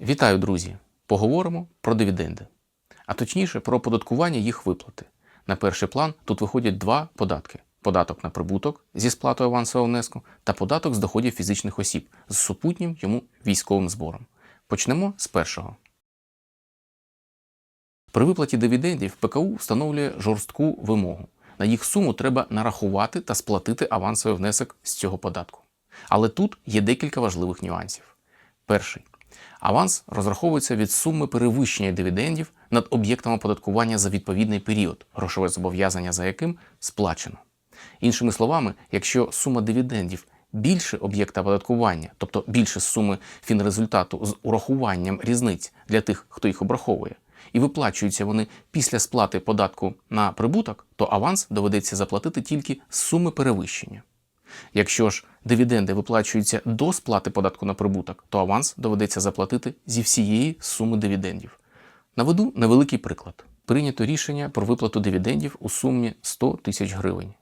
Вітаю, друзі! Поговоримо про дивіденди, а точніше про оподаткування їх виплати. На перший план тут виходять два податки: податок на прибуток зі сплатою авансового внеску та податок з доходів фізичних осіб з супутнім йому військовим збором. Почнемо з першого. При виплаті дивідендів ПКУ встановлює жорстку вимогу. На їх суму треба нарахувати та сплатити авансовий внесок з цього податку. Але тут є декілька важливих нюансів. Перший. Аванс розраховується від суми перевищення дивідендів над об'єктом оподаткування за відповідний період, грошове зобов'язання за яким сплачено. Іншими словами, якщо сума дивідендів більше об'єкта оподаткування, тобто більше суми фінрезультату з урахуванням різниць для тих, хто їх обраховує, і виплачуються вони після сплати податку на прибуток, то аванс доведеться заплатити тільки з суми перевищення. Якщо ж дивіденди виплачуються до сплати податку на прибуток, то аванс доведеться заплатити зі всієї суми дивідендів. Наведу невеликий приклад. Прийнято рішення про виплату дивідендів у сумі 100 тисяч гривень.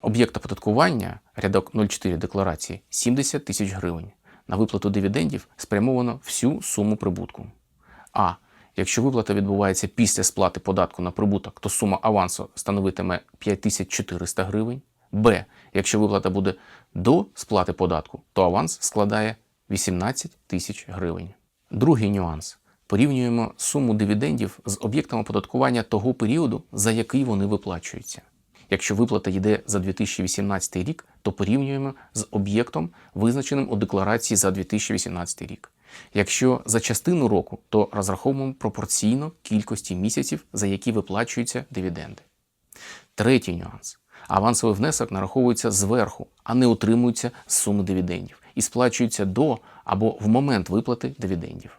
Об'єкт оподаткування, рядок 04 декларації 70 тисяч гривень. На виплату дивідендів спрямовано всю суму прибутку. А якщо виплата відбувається після сплати податку на прибуток, то сума авансу становитиме 5400 гривень. Б. Якщо виплата буде до сплати податку, то аванс складає 18 тисяч гривень. Другий нюанс. Порівнюємо суму дивідендів з об'єктом оподаткування того періоду, за який вони виплачуються. Якщо виплата йде за 2018 рік, то порівнюємо з об'єктом, визначеним у декларації за 2018 рік. Якщо за частину року, то розраховуємо пропорційно кількості місяців, за які виплачуються дивіденди. Третій нюанс. Авансовий внесок нараховується зверху, а не утримується з суми дивідендів і сплачується до або в момент виплати дивідендів.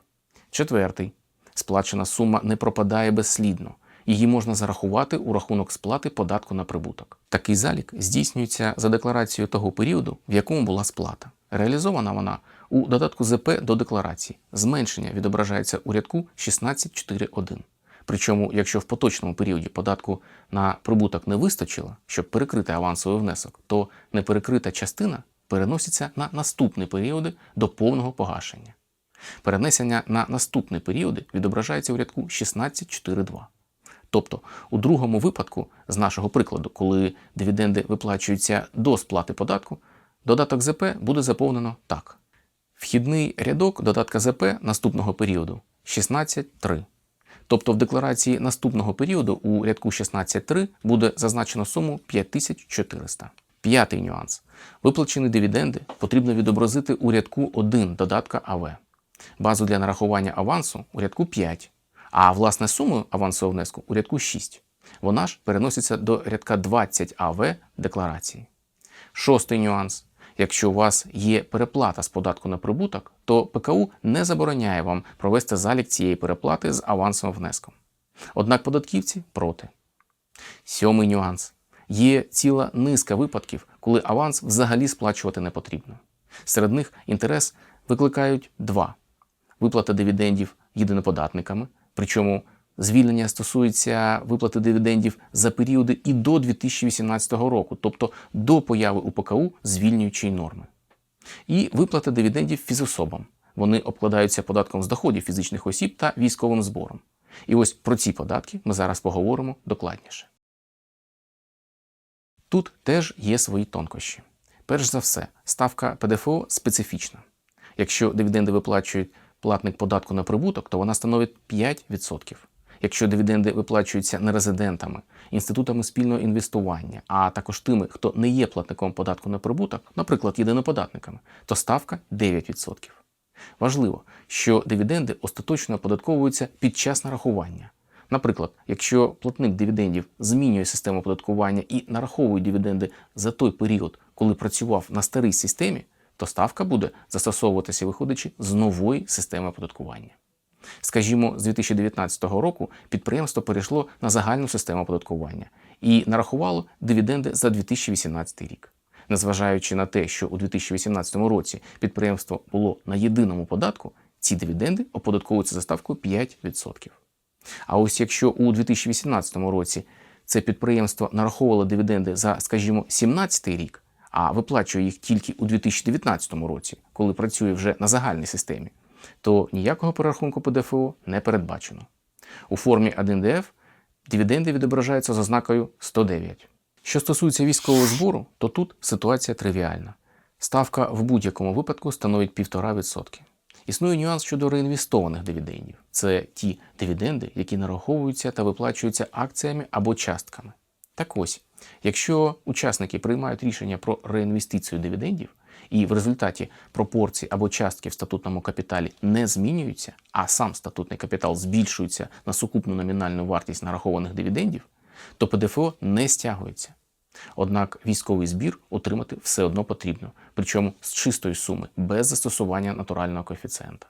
Четвертий. Сплачена сума не пропадає безслідно. Її можна зарахувати у рахунок сплати податку на прибуток. Такий залік здійснюється за декларацією того періоду, в якому була сплата. Реалізована вона у додатку ЗП до декларації. Зменшення відображається у рядку 16.4.1. Причому, якщо в поточному періоді податку на прибуток не вистачило, щоб перекрити авансовий внесок, то неперекрита частина переноситься на наступні періоди до повного погашення. Перенесення на наступні періоди відображається у рядку 16.4.2. Тобто, у другому випадку, з нашого прикладу, коли дивіденди виплачуються до сплати податку, додаток ЗП буде заповнено так. Вхідний рядок додатка ЗП наступного періоду 16.3. Тобто в декларації наступного періоду у рядку 16.3 буде зазначено суму 5400. П'ятий нюанс. Виплачені дивіденди потрібно відобразити у рядку 1 додатка АВ. Базу для нарахування авансу у рядку 5, а власне суму авансового внеску у рядку 6. Вона ж переноситься до рядка 20 АВ декларації. Шостий нюанс. Якщо у вас є переплата з податку на прибуток, то ПКУ не забороняє вам провести залік цієї переплати з авансовим внеском. Однак податківці проти. Сьомий нюанс. Є ціла низка випадків, коли аванс взагалі сплачувати не потрібно. Серед них інтерес викликають два: виплата дивідендів єдиноподатниками, причому Звільнення стосується виплати дивідендів за періоди і до 2018 року, тобто до появи УПКУ звільнюючої норми. І виплата дивідендів фізособам. Вони обкладаються податком з доходів фізичних осіб та військовим збором. І ось про ці податки ми зараз поговоримо докладніше. Тут теж є свої тонкощі. Перш за все, ставка ПДФО специфічна. Якщо дивіденди виплачують платник податку на прибуток, то вона становить 5%. Якщо дивіденди виплачуються нерезидентами, інститутами спільного інвестування, а також тими, хто не є платником податку на прибуток, наприклад, єдиноподатниками, то ставка 9%. Важливо, що дивіденди остаточно оподатковуються під час нарахування. Наприклад, якщо платник дивідендів змінює систему оподаткування і нараховує дивіденди за той період, коли працював на старій системі, то ставка буде застосовуватися виходячи з нової системи оподаткування. Скажімо, з 2019 року підприємство перейшло на загальну систему оподаткування і нарахувало дивіденди за 2018 рік. Незважаючи на те, що у 2018 році підприємство було на єдиному податку, ці дивіденди оподатковуються за ставкою 5%. А ось якщо у 2018 році це підприємство нараховувало дивіденди за, скажімо, 17 рік, а виплачує їх тільки у 2019 році, коли працює вже на загальній системі, то ніякого перерахунку ПДФО не передбачено. У формі 1ДФ дивіденди відображаються з ознакою 109. Що стосується військового збору, то тут ситуація тривіальна. Ставка в будь-якому випадку становить 1,5%. Існує нюанс щодо реінвестованих дивідендів. Це ті дивіденди, які нараховуються та виплачуються акціями або частками. Так ось, якщо учасники приймають рішення про реінвестицію дивідендів, і в результаті пропорції або частки в статутному капіталі не змінюються, а сам статутний капітал збільшується на сукупну номінальну вартість нарахованих дивідендів, то ПДФО не стягується. Однак військовий збір отримати все одно потрібно, причому з чистої суми, без застосування натурального коефіцієнта.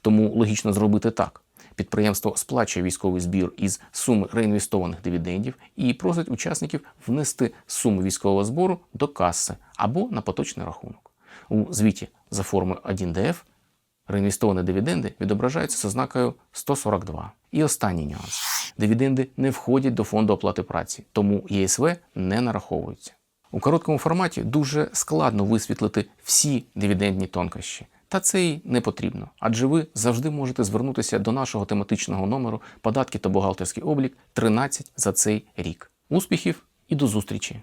Тому логічно зробити так: підприємство сплачує військовий збір із суми реінвестованих дивідендів і просить учасників внести суму військового збору до каси або на поточний рахунок. У звіті за формою 1ДФ реінвестовані дивіденди відображаються з ознакою 142. І останній нюанс: дивіденди не входять до фонду оплати праці, тому ЄСВ не нараховуються. У короткому форматі дуже складно висвітлити всі дивідендні тонкощі. Та це й не потрібно, адже ви завжди можете звернутися до нашого тематичного номеру податки та бухгалтерський облік 13 за цей рік. Успіхів і до зустрічі!